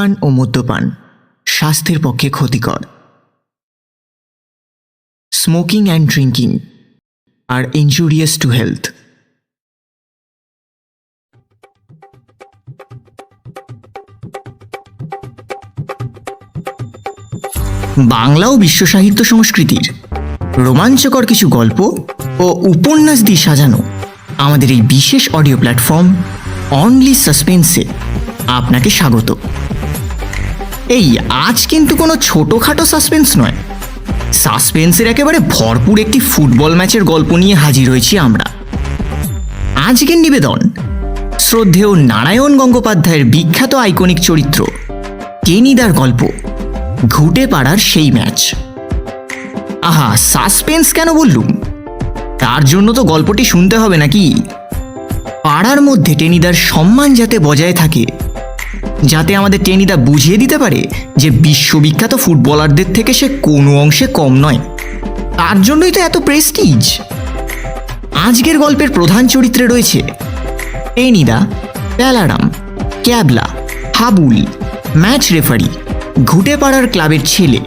ধূমপান ও মদ্যপান, স্বাস্থ্যের পক্ষে ক্ষতিকর। Smoking and drinking are injurious to health Bangla ও বিশ্ব সাহিত্য সংস্কৃতির রোমাঞ্চকর কিছু গল্প ও উপন্যাস দিয়ে সাজানো আমাদের এই বিশেষ অডিও প্ল্যাটফর্ম অনলি সাসপেন্সে আপনাকে স্বাগত। এই, আজ কিন্তু কোনো ছোটোখাটো সাসপেন্স নয়। সাসপেন্সের একেবারে ভরপুর একটি ফুটবল ম্যাচের গল্প নিয়ে হাজির হয়েছি আমরা। আজকের নিবেদন, শ্রদ্ধেয় নারায়ণ গঙ্গোপাধ্যায়ের বিখ্যাত আইকনিক চরিত্র টেনিদার গল্প ঘুটে পাড়ার সেই ম্যাচ। আহা সাসপেন্স কেন বললুম? তার জন্য তো গল্পটি শুনতে হবে নাকি? পাড়ার মধ্যে টেনিদার সম্মান যাতে বজায় থাকে যাতে আমাদের টেনিদা বুঝিয়ে দিতে পারে যে বিশ্ববিখ্যাত ফুটবলারদের থেকে সে কোনো অংশে কম নয়। তার জন্যই তো এত প্রেস্টিজ আজকের গল্পের প্রধান চরিত্রে রয়েছে টেনিদা প্যালারাম, ক্যাবলা, হাবুল, ম্যাচ রেফারি, ঘুটেপাড়ার ক্লাবের ছেলে,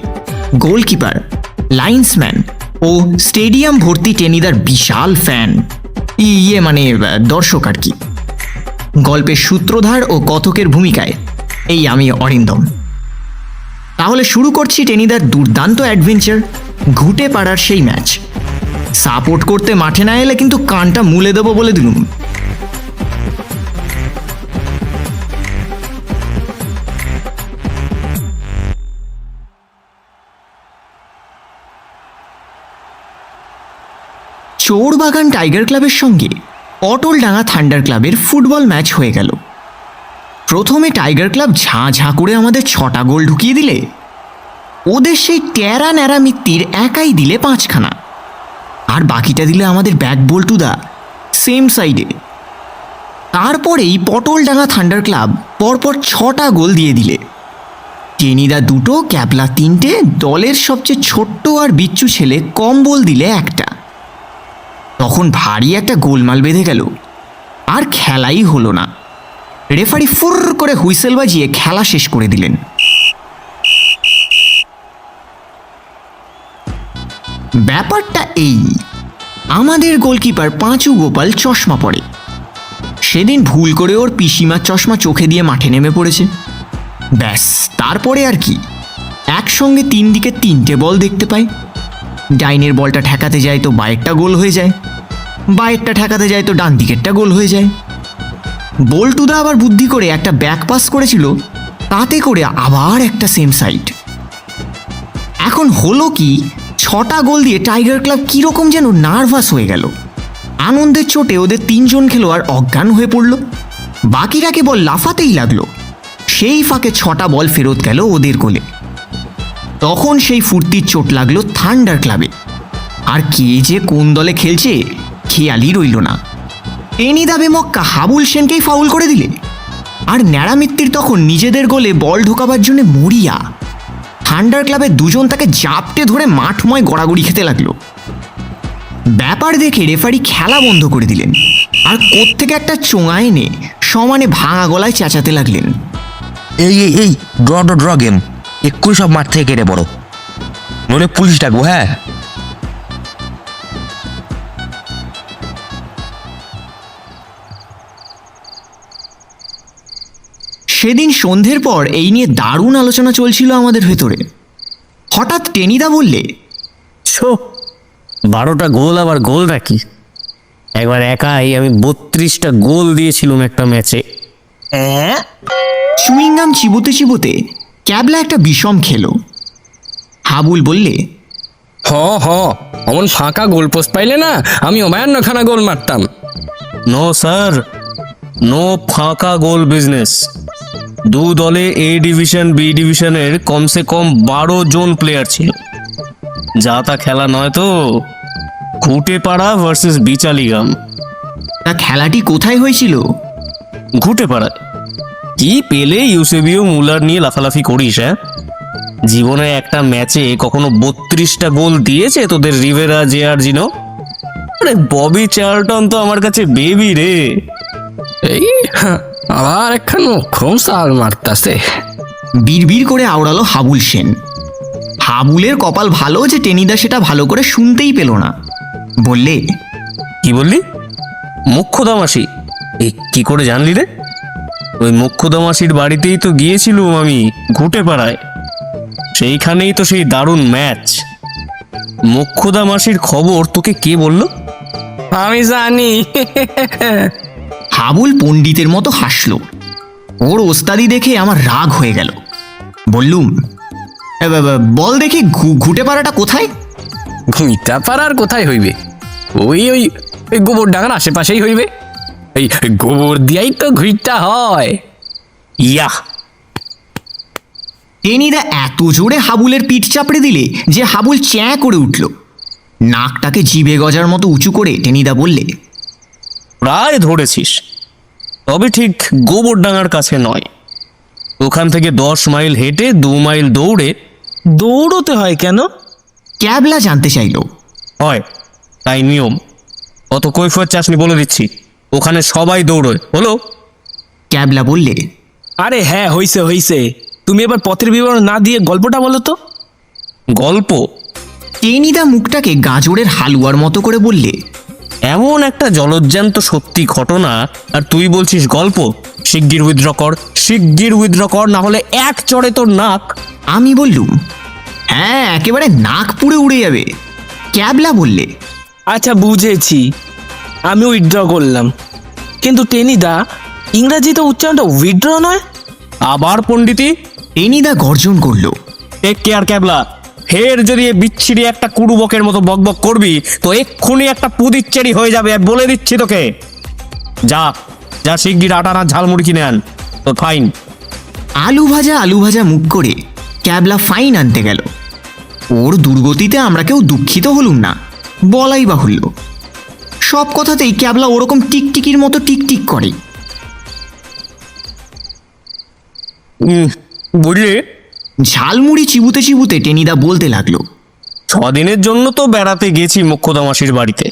গোলকিপার, লাইন্সম্যান ও স্টেডিয়াম ভর্তি টেনিদার বিশাল ফ্যান। ইয়ে মানে দর্শক আর কি। গল্পের সূত্রধার ও কথকের ভূমিকায় এই আমি অরিন্দম। তাহলে শুরু করছি টেনিদার দুর্দান্ত অ্যাডভেঞ্চার, ঘুটে পাড়ার সেই ম্যাচ। সাপোর্ট করতে মাঠে না এলে কিন্তু কানটা মুলে দেবো বলে দিলুম। চোরবাগান টাইগার ক্লাবের সঙ্গে অটলডাঙ্গা থান্ডার ক্লাবের ফুটবল ম্যাচ হয়ে গেল। প্রথমে টাইগার ক্লাব ঝাঁ ঝাঁ করে আমাদের ছটা গোল ঢুকিয়ে দিলে। ওদের সেই ট্যারা ন্যারা মিত্তির একাই দিলে পাঁচখানা। আর বাকিটা দিলে আমাদের ব্যাক বল্টুদা সেম সাইডে। তারপরেই পটলডাঙ্গা থান্ডার ক্লাব পরপর ছটা গোল দিয়ে দিলে। টেনিদা দুটো, ক্যাবলা তিনটে, দলের সবচেয়ে ছোট্ট আর বিচ্ছু ছেলে কম বল দিলে একটা। তখন ভারী একটা গোলমাল বেঁধে গেল। আর খেলাই হলো না। রেফারি ফুর করে হুইসেল বাজিয়ে খেলা শেষ করে দিলেন। ব্যাপারটা এই, আমাদের গোলকিপার পাঁচু গোপাল চশমা পড়ে সেদিন ভুল করে ওর পিসিমার চশমা চোখে দিয়ে মাঠে নেমে পড়েছে। ব্যাস, তারপরে আর কি। একসঙ্গে তিন দিকে তিনটে বল দেখতে পাই। ডাইনের বলটা ঠেকাতে যায় তো বাইকটা গোল হয়ে যায়। বাইকটা ঠেকাতে যায় তো ডান দিকেরটা গোল হয়ে যায়। বল্টুদা আবার বুদ্ধি করে একটা ব্যাক পাস করেছিল, তাতে করে আবার একটা সেম সাইড এখন হলো কি, ছটা গোল দিয়ে টাইগার ক্লাব কীরকম যেন নার্ভাস হয়ে গেল। আনন্দের চোটে ওদের তিনজন খেলোয়াড় অজ্ঞান হয়ে পড়ল। বাকিরা কেবল লাফাতেই লাগল। সেই ফাঁকে ছটা বল ফেরত গেল ওদের গোলে। তখন সেই ফুর্তির চোট লাগল থান্ডার ক্লাবে আর কে যে কোন দলে খেলছে, খেয়ালই রইল না। টেনিদা বেমক্কা হাবুল সেনকেই ফাউল করে দিলে। আর ন্যাড়ামিত্তির তখন নিজেদের গোলে বল ঢোকাবার জন্য মরিয়া। থান্ডার ক্লাবের দুজন তাকে জাপটে ধরে মাঠময় গড়াগড়ি খেতে লাগল। ব্যাপার দেখে রেফারি খেলা বন্ধ করে দিলেন। আর কোত্থেকে একটা চোঙা এনে সমানে ভাঙা গলায় চেঁচাতে লাগলেন। এই এই ড্র ড্র ড্র গেম এক্ষুনি সব মাঠ থেকে কেটে পড়ো। নইলে পুলিশ ডাকবো হ্যাঁ? সেদিন সন্ধ্যের পর এই নিয়ে দারুণ আলোচনা চলছিল আমাদের ভেতরে। হঠাৎ টেনিদা বললে ছো বারোটা গোল আবার গোল রাখি একবার একাই আমি বত্রিশটা গোল দিয়েছিলাম একটা ম্যাচে। চুইংগাম চিবোতে চিবোতে ক্যাবলা একটা বিষম খেলো। হাবুল বললে হ হ অমন ফাঁকা গোল পোস্ট পাইলে না আমি অবায়ান্নখানা গোল মারতাম। নো স্যার নো ফাঁকা গোল বিজনেস। দু দলে এ ডিভিশন বি ডিভিশনের কমসে কম বারো জন প্লেয়ার ছিল। যা তা খেলা নয় তো? ঘুটে পাড়া ভার্সেস বিচালিগাম। তা খেলাটি কোথায় হয়েছিল? ঘুটে পাড়ায় কি পেলে ইউসেবিও মুলার নিয়ে লাফালাফি করিস হ্যাঁ? জীবনে একটা ম্যাচে কখনো বত্রিশটা গোল দিয়েছে তোদের রিভেরা জে আর জিনো আরে ববি চার্লটন তো আমার কাছে বেবি রে। এই হ্যাঁ, আবার একখান খুব সাল মারতাছে। বিড়বিড় করে আওড়ালো হাবুল সেন। হাবুলের কপাল ভালো যে টেনিদা সেটা ভালো করে শুনতেই পেল না। বললে কি বললি? মুখ্যদামাসি? এ কি করে জানলি রে? ওই মুখ্যদামাসির বাড়িতেই তো গিয়েছিলুম আমি ঘুটে পাড়ায় সেইখানেই তো সেই দারুণ ম্যাচ। মুখ্যদামাসির খবর তোকে কে বলল? আমি জানি। হাবুল পণ্ডিতের মতো হাসল। ওর ওস্তাদি দেখে আমার রাগ হয়ে গেল। বললুম "এ বা- বা- বল দেখি ঘুটে পাড়াটা কোথায়? ঘুইটা পাড়ার কোথায় হইবে? ওই ওই গোবর ডাঙার আশেপাশেই হইবে। এই গোবর দিয়াই তো ঘুইটা হয়। ইয়া টেনিদা এত জোরে হাবুলের পিঠ চাপড়ে দিলে যে হাবুল চ্যাঁ করে উঠল। নাকটাকে জিভে গজার মতো উঁচু করে টেনিদা বললে প্রায় ধরেছিস। তবে ঠিক গোবরডাঙ্গার কাছে নয়। ওখান থেকে দশ মাইল হেঁটে দু মাইল দৌড়ে দৌড়তে হয় কেন? ক্যাবলা জানতে চাইল। হয় তাই নিয়ম। অত কৈফত চাষনি বলে দিচ্ছি। ওখানে সবাই দৌড়োয়। হলো ক্যাবলা বললে আরে হ্যাঁ হইছে হইছে। তুমি এবার পথের বিবরণ না দিয়ে গল্পটা বলো তো। গল্প? টেনিদা মুখটাকে গাজরের হালুয়ার মতো করে বললে এমন একটা জলজ্যান্ত সত্যি ঘটনা আর তুই বলছিস গল্প? শিগগির উইথড্র কর শিগগির উইথড্র কর না হলে এক চড়ে তোর নাক। আমি বললুম হ্যাঁ একেবারে নাক পুড়ে উড়ে যাবে। ক্যাবলা বললে। আচ্ছা বুঝেছি। আমি উইথড্র করলাম। কিন্তু টেনিদা ইংরাজিতে উচ্চারণটা উইথড্র নয়? আবার পণ্ডিতি? টেনিদা গর্জন করল। Take care Kyabla. ফের যদি বিচ্ছিরি একটা কুড়ুবকের মতো বকবক করবি তো এক্ষুনি একটা পুদিচ্চেরি হয়ে যাবে। বলে দিচ্ছি তোকে। যা যা শিগগির আটানা ঝালমুড়ি কিনে আন। তো ফাইন আলু ভাজা আলু ভাজা মুখ করে ক্যাবলা ফাইন আনতে গেল। ওর দুর্গতিতে আমরা কেউ দুঃখিত হলুম না। বলাই বাহুল্য। সব কথাতেই ক্যাবলা ওরকম টিকটিকির মতো টিকটিক করে। বুঝলি? ঝালমুড়ি চিবুতে চিবুতে টেনিদা বলতে লাগল। ছদিনের জন্য তো বেড়াতে গেছি মুখ্যদা মাসির বাড়িতে।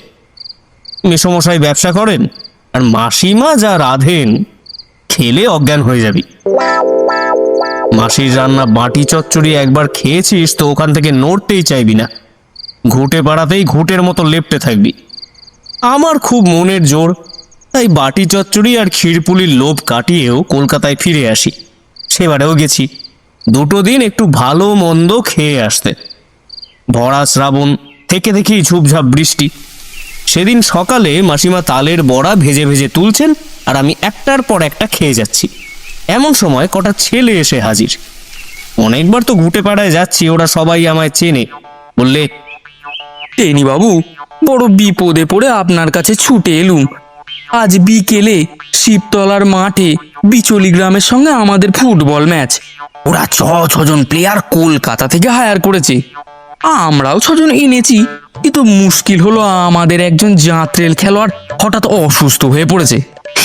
মেসমশাই ব্যবসা করেন আর মাসিমা যা রাধেন, খেলে অজ্ঞান হয়ে যাবি। মাসির রান্না বাটি চচ্চড়ি একবার খেয়েছিস তো ওখান থেকে নড়তেই চাইবি না। ঘুটে পাড়াতেই ঘুটের মতো লেপটে থাকবি। আমার খুব মনের জোর, তাই বাটি চচ্চড়ি আর ক্ষীরপুলির লোভ কাটিয়েও কলকাতায় ফিরে আসি। সেবারেও গেছি। দুটো দিন একটু ভালো মন্দ খেয়ে আসতে। ভরা শ্রাবণ, থেকে থেকেই ঝুপঝাপ বৃষ্টি। সেদিন সকালে মাসিমা তালের বড়া ভেজে ভেজে তুলছেন আর আমি একটার পর একটা খেয়ে যাচ্ছি। এমন সময় কটা ছেলে এসে হাজির। অনেকবার তো ঘুটে পাড়ায় যাচ্ছি, ওরা সবাই আমায় চেনে। বললে, টেনি বাবু, বড় বিপদে পড়ে আপনার কাছে ছুটে এলুম। আজ বিকেলে শিবতলার মাঠে বিচলি গ্রামের সঙ্গে আমাদের ফুটবল ম্যাচ। ওরা ছ ছজন প্লেয়ার কলকাতা থেকে হায়ার করেছে। আমরাও ছজন এনেছি, কিন্তু মুশকিল হলো আমাদের একজন জাঁতরেল খেলোয়াড় হঠাৎ অসুস্থ হয়ে পড়েছে।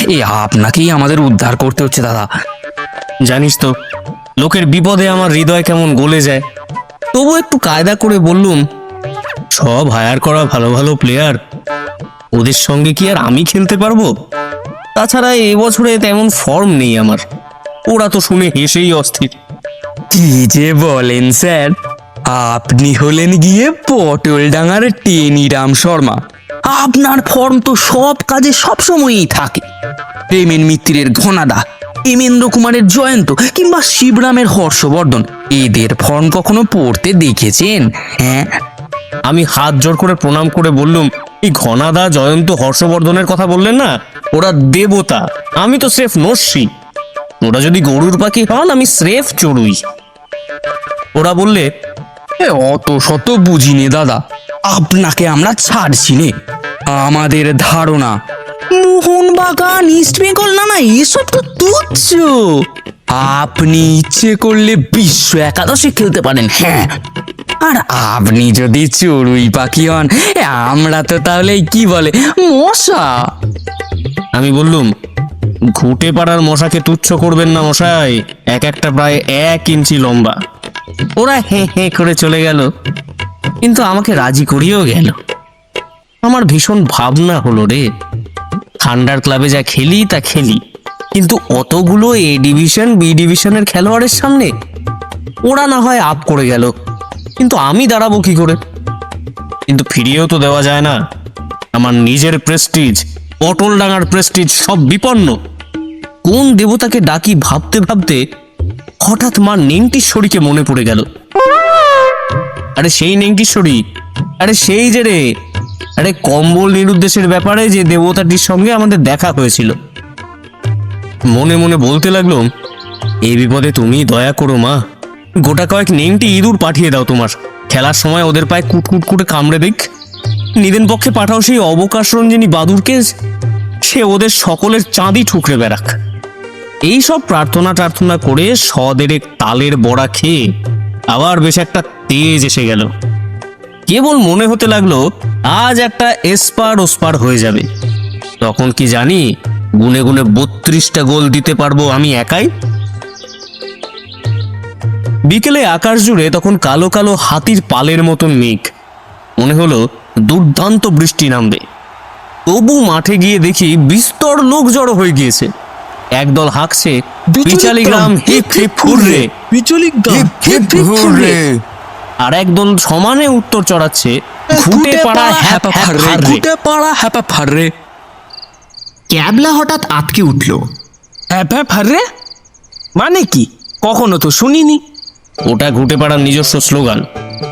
এ আপনাকেই আমাদের উদ্ধার করতে হচ্ছে, দাদা। জানিস তো, লোকের বিপদে আমার হৃদয় কেমন গলে যায়। তবু একটু কায়দা করে বললুম, সব হায়ার করা ভালো ভালো প্লেয়ার ওদের সঙ্গে কি আর আমি খেলতে পারব? তাছাড়া এবছরে তেমন ফর্ম নেই আমার। ওরা তো শুনে হেসেই অস্থির। কি যে বলেন স্যার, আপনি হলেন গিয়ে পটল ডাঙার টেনিরাম শর্মা। আপনার ফর্ম তো সব কাজে সব সময়ই থাকে। প্রেমের মিত্রের ঘনাদা, হেমেন্দ্র কুমারের জয়ন্ত, কিংবা শিবরামের হর্ষবর্ধন, এদের ফর্ম কখনো পড়তে দেখেছেন? হ্যাঁ আমি হাত জোর করে প্রণাম করে বললুম, এই ঘনাদা জয়ন্ত হর্ষবর্ধনের কথা বললেন না? ওরা দেবতা। আমি তো স্রেফ নস্যি। ওরা যদি গরুর পাখি হন, আমি স্রেফ চড়ুই। ওরা বললে অত শত বুঝিনি দাদা। আপনাকে আমরা ছাড়ছি নে। আমাদের ধারণা, মোহনবাগান, ইস্ট বেঙ্গল না না এসব তো তুচ্ছ। আপনি ইচ্ছে করলে বিশ্ব একাদশে খেলতে পারেন হ্যাঁ। আর আপনি যদি চড়ুই পাখি হন আমরা তো তাহলে কি বলে, মশা? আমি বললুম, ঘুটে পাড়ার মশাকে তুচ্ছ করবেন না মশাই, এক একটা প্রায় এক ইঞ্চি লম্বা। ওরা হে হে করে চলে গেল, কিন্তু আমাকে রাজি করিয়েও গেল। আমার ভীষণ ভাবনা হলো রে, থান্ডার ক্লাবে যা খেলি তা খেলি, কিন্তু অতগুলো এ ডিভিশন, বি ডিভিশনের খেলোয়াড়ের সামনে ওরা না হয় আপ করে গেল। কিন্তু আমি দাঁড়াবো কি করে? কিন্তু ফিরিয়েও তো দেওয়া যায় না। আমার নিজের প্রেস্টিজ পটল ডাঙার প্রেস্টিজ সব বিপন্ন। কোন দেবতাকে ডাকি ভাবতে ভাবতে হঠাৎ মা নেংটিশ্বরীকে মনে পড়ে গেল। আরে সেই নেংটিশ্বরী আরে সেই যে রে, আরে কম্বল নিরুদ্দেশের ব্যাপারে যে দেবতাটির সঙ্গে আমাদের দেখা হয়েছিল। মনে মনে বলতে লাগল এই বিপদে তুমি দয়া করো মা। গোটা কয়েক নেংটি ইঁদুর পাঠিয়ে দাও তোমার। খেলার সময় ওদের পায়ে কুটকুট করে কামড়ে দিক। নিদেন পক্ষে পাঠাও সেই অবকাশ রঞ্জিনী বাদুরকে সে ওদের সকলের চাঁদি ঠুকরে বেড়াক। এই সব প্রার্থনা টার্থনা করে সদেরেক তালের বড়া খেয়ে আবার বেশ একটা তেজ এসে গেল। কেবল মনে হতে লাগল, আজ একটা এসপার ওসপার হয়ে যাবে। তখন কি জানি গুনে গুনে বত্রিশটা গোল দিতে পারব আমি একাই? বিকেলে আকাশ জুড়ে তখন কালো কালো হাতির পালের মতন মেঘ। মনে হলো দুর্দান্ত বৃষ্টি নামবে। তবু মাঠে গিয়ে দেখি বিস্তর লোক জড়ো হয়ে গিয়েছে। একদল হাঁকছে বিচালি গ্রাম হিপ হিপ ফুররে বিচলিক হিপ হিপ হুররে। আর একদল সমানে উত্তর চড়াচ্ছে ঘুটে পাড়া হ্যাপা ফাররে ঘুটে পাড়া হ্যাপা ফাররে ক্যাবলা হঠাৎ আতকে উঠল। হ্যাঁ ফাররে মানে কি? কখনো তো শুনিনি। ওটা ঘুটে পাড়ার নিজস্ব স্লোগান।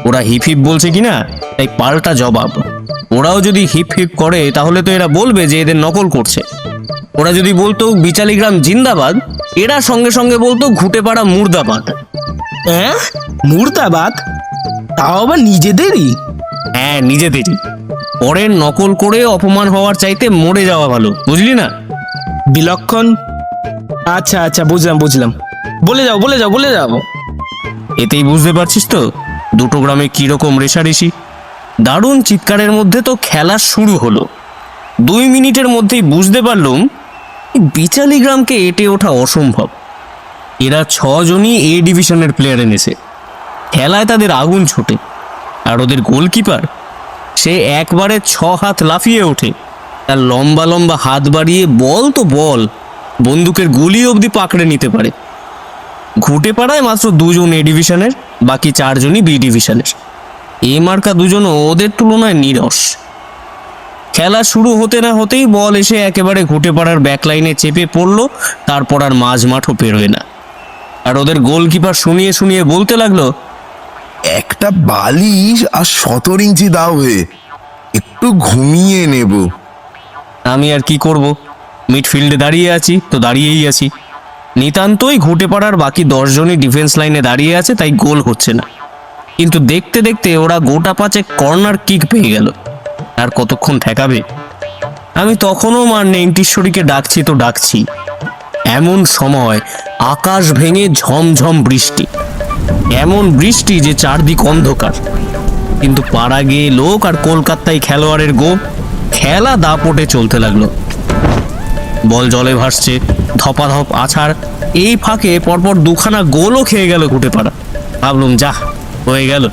ওরা হিপ হিপ বলছে কিনা তাই পাল্টা জবাব। ওরাও যদি হিপ হিপ করে তাহলে তো এরা বলবে যে এদের নকল করছে। ওরা যদি বলতো বিচালি গ্রাম জিন্দাবাদ এরা সঙ্গে সঙ্গে বলতো ঘুটে পাড়া মুর্দাবাদ। হ্যাঁ? মুর্দাবাদ? তাও আবার নিজেদেরই? হ্যাঁ নিজেদেরই। পরের নকল করে অপমান হওয়ার চাইতে মরে যাওয়া ভালো বুঝলি না? বিলক্ষণ? আচ্ছা আচ্ছা বুঝলাম বুঝলাম। বলে যাও বলে যাও বলে যাও। এতেই বুঝতে পারছিস তো? দুটো গ্রামে কীরকম রেশারেশি? দারুণ চিৎকারের মধ্যে তো খেলা শুরু হলো। দুই মিনিটের মধ্যেই বুঝতে পারলুম বিচালি গ্রামকে এটে ওঠা অসম্ভব। এরা ছজনই এ ডিভিশনের প্লেয়ার এনেছে। খেলায় তাদের আগুন ছোটে, আর ওদের গোলকিপার, সে একবারে ছ হাত লাফিয়ে ওঠে। তার লম্বা লম্বা হাত বাড়িয়ে বল তো বল, বন্দুকের গুলি অবধি পাকড়ে নিতে পারে। ঘুটে পাড়ায় মাত্র দুজন এ ডিভিশনের বাকি চারজনই বি ডিভিশনের এ মার্কা দুজনও ওদের তুলনায় নিরস। খেলা শুরু হতে না হতেই বল এসে একেবারে ঘুটে পাড়ার ব্যাকলাইনে চেপে পড়ল তারপর আর মাঝ মাঠও পেরোয় না। আর ওদের গোলকিপার শুনিয়ে শুনিয়ে বলতে লাগল একটা বালিশ আর সতেরো ইঞ্চি দাও হে একটু ঘুমিয়ে নেব। আমি আর কি করব? মিডফিল্ডে দাঁড়িয়ে আছি তো দাঁড়িয়েই আছি। নিতান্তই ঘুটে পাড়ার বাকি দশজনই ডিফেন্স লাইনে দাঁড়িয়ে আছে, তাই গোল হচ্ছে না। কিন্তু দেখতে দেখতে ওরা গোটা পাঁচে কর্নার কিক পেয়ে গেল। আর কতক্ষণ ঠেকাবে? আমি তখনও মার নেংটিশ্বরীকে ডাকছি তো ডাকছি। এমন সময় আকাশ ভেঙে ঝমঝম বৃষ্টি। এমন বৃষ্টি যে চারদিক অন্ধকার। কিন্তু পাড়া গিয়ে লোক আর কলকাতায় খেলোয়াড়ের গো খেলা দাপটে চলতে লাগল। বল জলে ভাসছে ধপাধপ আছাড়। এই ফাঁকে পরপর দুখানা গোলও খেয়ে গেল ঘুটে পাড়া ভাবলুম যা হয়ে গেল।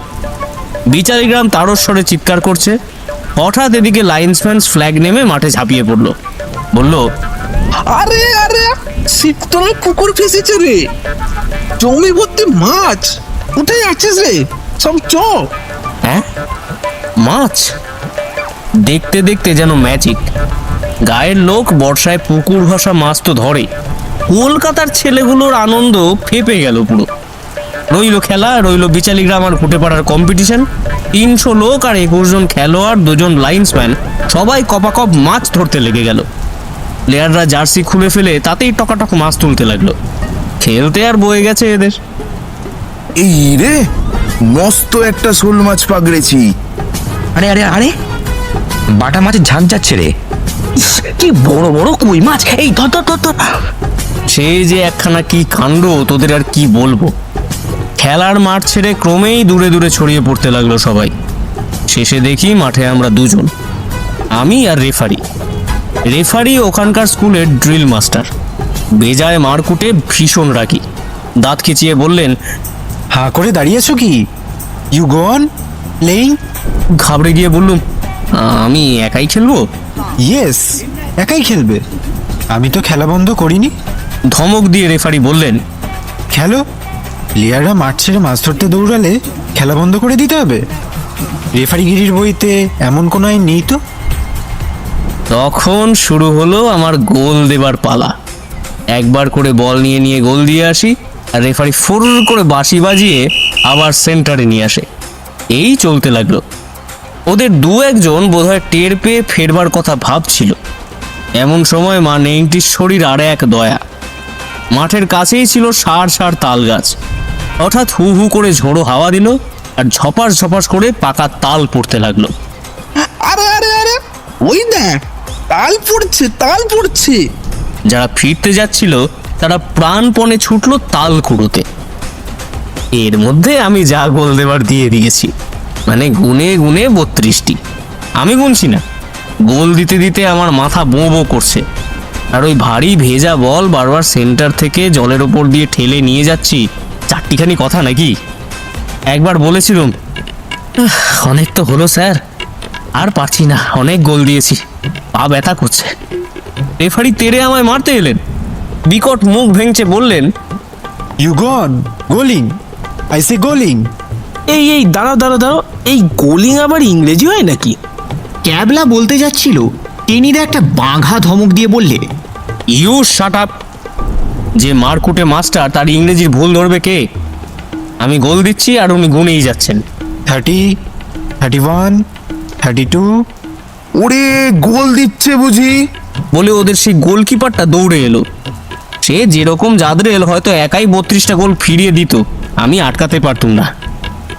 বিচারি গ্রাম তারস্বরে চিৎকার করছে। হঠাৎ এদিকে লাইন্সম্যান ফ্ল্যাগ নেমে মাঠে ঝাঁপিয়ে পড়ল। বলল আরে আরে শীততলা পুকুর ফেসেছে রে। জমি ভর্তি মাছ। কোথায় আছিস রে? সব চ। হ্যাঁ? মাছ? দেখতে দেখতে যেন ম্যাজিক গায়ের লোক বর্ষায় পুকুর ভাসা মাছ তো ধরে কলকাতার ছেলেগুলোর আনন্দ ফেপে গেল পুরো। রইল খেলা রইল বিচালি গ্রাম আর ফুটে পাড়ার কম্পিটিশন তিনশো লোক আর একুশ জন খেলোয়াড় দুজন লাইন্সম্যান সবাই কপাকপ মাছ ধরতে লেগে গেল। প্লেয়াররা জার্সি খুলে ফেলে তাতেই টকাটক মাছ তুলতে লাগল। খেলতে আর বয়ে গেছে এদের। এই রে মস্ত একটা শোল মাছ পাগড়েছি। আরে আরে আরে বাটা মাছের ঝাঁক যাচ্ছে রে। ইস, কি বড় বড় কই মাছ। এই ধর ধর ধর ধর। সেই যে একখানা কি কাণ্ড তোদের আর কি বলব? খেলার মাঠ ছেড়ে ক্রমেই দূরে দূরে ছড়িয়ে পড়তে লাগল সবাই। শেষে দেখি মাঠে আমরা দুজন। আমি আর রেফারি। রেফারি ওখানকার স্কুলের ড্রিল মাস্টার। বেজায় মারকুটে ভীষণ রাগি। দাঁত খিচিয়ে বললেন হা করে দাঁড়িয়েছো কি? ইউ গন অন প্লেইং ঘাবড়ে গিয়ে বললুম আমি একাই খেলব? ইয়েস একাই খেলবে। আমি তো খেলা বন্ধ করিনি। ধমক দিয়ে রেফারি বললেন খেলো? প্লেয়াররা মাঠ ছেড়ে মাছ ধরতে দৌড়ালে খেলা বন্ধ করে দিতে হবে। রেফারিগিরির বইতে এমন কোনো আইন নেই তো? তখন শুরু হলো আমার গোল দেবার পালা। একবার করে বল নিয়ে নিয়ে গোল দিয়ে আসি আর রেফারি ফুর করে বাঁশি বাজিয়ে আবার সেন্টারে নিয়ে আসে। এই চলতে লাগল। ওদের দু একজন বোধহয় টের পেয়ে ফেরবার কথা ভাবছিল। এমন সময় মা নেংটির শরীর আর এক দয়া। মাঠের কাছেই ছিল সার সার তাল গাছ। হঠাৎ হু হু করে ঝোড়ো হাওয়া দিল আর ঝপাস ঝপাস করে পাকা তাল পড়তে লাগল। আরে আরে আরে ওই দেখ তাল পড়ছে তাল পড়ছে। যারা ফিরতে যাচ্ছিল তারা প্রাণপণে ছুটলো তাল কুড়োতে। এর মধ্যে আমি যা গোল দেবার দিয়ে দিয়েছি। মানে গুনে গুনে বত্রিশটি। আমি গুনছি না। গোল দিতে দিতে আমার মাথা বো বো করছে। আর ওই ভারী ভেজা বল বারবার সেন্টার থেকে জলের ওপর দিয়ে ঠেলে নিয়ে যাচ্ছি চারটিখানি কথা নাকি? একবার বলেছিলাম "আহ, অনেক তো হলো স্যার আর পারছি না অনেক গোল দিয়েছি পা ব্যথা করছে। রেফারি তেরে আমায় মারতে এলেন। বিকট মুখ ভেঙছে বললেন you gone goaling I say goaling এই এই দাঁড়াও দাঁড়াও দাঁড়াও। এই গোলিং আবার ইংরেজি হয় নাকি? ক্যাবলা বলতে যাচ্ছিল টেনিদা একটা বাঘা ধমক দিয়ে বললে ইউ শাট আপ যে মারকুটে মাস্টার তার ইংরেজির ভুল ধরবে কে? আমি গোল দিচ্ছি আর উনি গুনেই যাচ্ছেন। Thirty thirty one thirty two. ওরে গোল দিচ্ছে বুঝি। বলে ওদের সেই গোলকিপারটা দৌড়ে এলো। সে যেরকম জাদরেল হয়তো একাই বত্রিশটা গোল ফিরিয়ে দিত। আমি আটকাতে পারতুম না।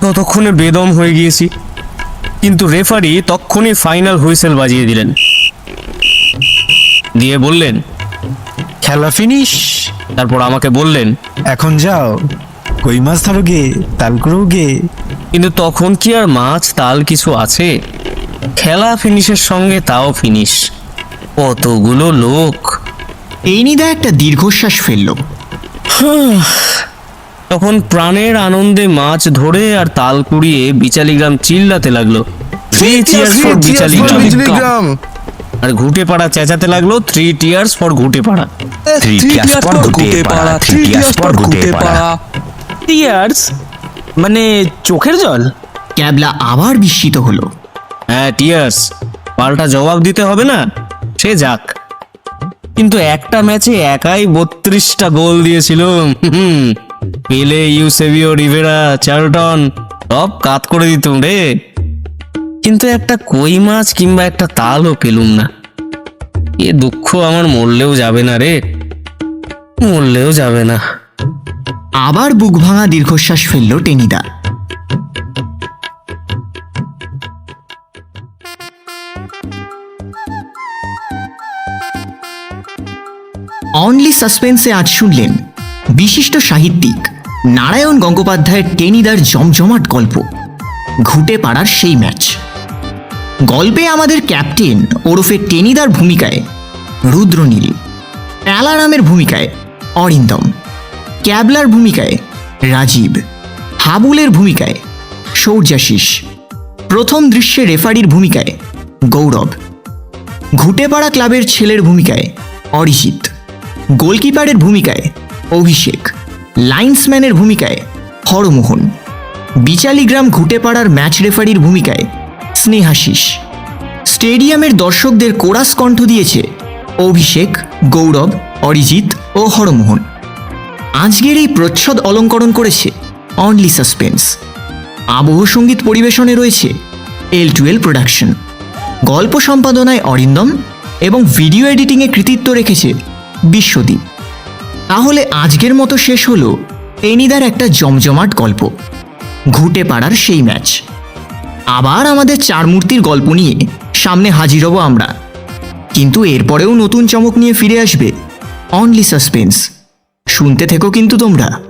ততক্ষণে বেদম হয়ে গিয়েছি। কিন্তু রেফারি তক্ষণই ফাইনাল হুইসেল বাজিয়ে দিলেন। দিয়ে বললেন খেলা ফিনিশ। তারপর আমাকে বললেন এখন যাও কই মাছ ধরো গে তাল করো গে কিন্তু তখন কি আর মাছ তাল কিছু আছে? খেলা ফিনিশের সঙ্গে তাও ফিনিশ। কতগুলো লোক। টেনিদা একটা দীর্ঘশ্বাস ফেলল। তখন প্রাণের আনন্দে মাছ ধরে আর তাল কুড়িয়ে বিচালি গ্রাম চিল্লাতে লাগল। থ্রি চিয়ার্স ফর বিচালি গ্রাম বিজলি গ্রাম আর ঘুটে পাড়া চেঁচাতে লাগল থ্রি টিয়ার্স ফর ঘুটে পাড়া। থ্রি টিয়ার্স পর ঘুটে পাড়া থ্রি টিয়ার্স পর ঘুটে পাড়া। টিয়ার্স মানে চোখের জল? ক্যাবলা আবার বিস্মিত হলো। হ্যাঁ টিয়ার্স পাল্টা জবাব দিতে হবে না সে যাক। কিন্তু একটা ম্যাচে একাই বত্রিশটা গোল দিয়েছিল। হুম, পেলে ইউসেবিও রিভেরা চার্লটন সব কাত করে দিতুম রে। কিন্তু একটা কই মাছ কিংবা একটা তালও পেলুম না। এ দুঃখ আমার মরলেও যাবে না রে। মরলেও যাবে না। আবার বুক ভাঙা দীর্ঘশ্বাস ফেলল টেনিদা। অনলি সাসপেন্সে আজ শুনলেন। বিশিষ্ট সাহিত্যিক, নারায়ণ গঙ্গোপাধ্যায়ের টেনিদার জমজমাট গল্প, ঘুটে পাড়ার সেই ম্যাচ। গল্পে আমাদের ক্যাপ্টেন ওরফে টেনিদার ভূমিকায় রুদ্রনীল প্যালারামের ভূমিকায় অরিন্দম, ক্যাবলার ভূমিকায় রাজীব, হাবুলের ভূমিকায় শৌর্যাশিস, প্রথম দৃশ্যে রেফারির ভূমিকায় গৌরব, ঘুটেপাড়া ক্লাবের ছেলের ভূমিকায় অরিজিৎ, গোলকিপারের ভূমিকায় অভিষেক, লাইন্সম্যানের ভূমিকায় হরমোহন বিচালিগ্রাম ঘুটেপাড়ার ম্যাচ রেফারির ভূমিকায় স্নেহাশিস। স্টেডিয়ামের দর্শকদের কোরাস কণ্ঠ দিয়েছে অভিষেক, গৌরব, অরিজিৎ ও হরমোহন। আজকের এই প্রচ্ছদ অলঙ্করণ করেছে অনলি সাসপেন্স আবহ সংগীত পরিবেশনে রয়েছে এল টুয়েল প্রোডাকশন গল্প সম্পাদনায় অরিন্দম এবং ভিডিও এডিটিংয়ে কৃতিত্ব রেখেছে বিশ্বদীপ। তাহলে আজকের মতো শেষ হলো এনিদার একটা জমজমাট গল্প। ঘুটে পাড়ার সেই ম্যাচ। আবার আমাদের চার মূর্তির গল্প নিয়ে সামনে হাজির হব আমরা। কিন্তু এরপরেও নতুন চমক নিয়ে ফিরে আসবে। অনলি সাসপেন্স শুনতে থেকো কিন্তু তোমরা।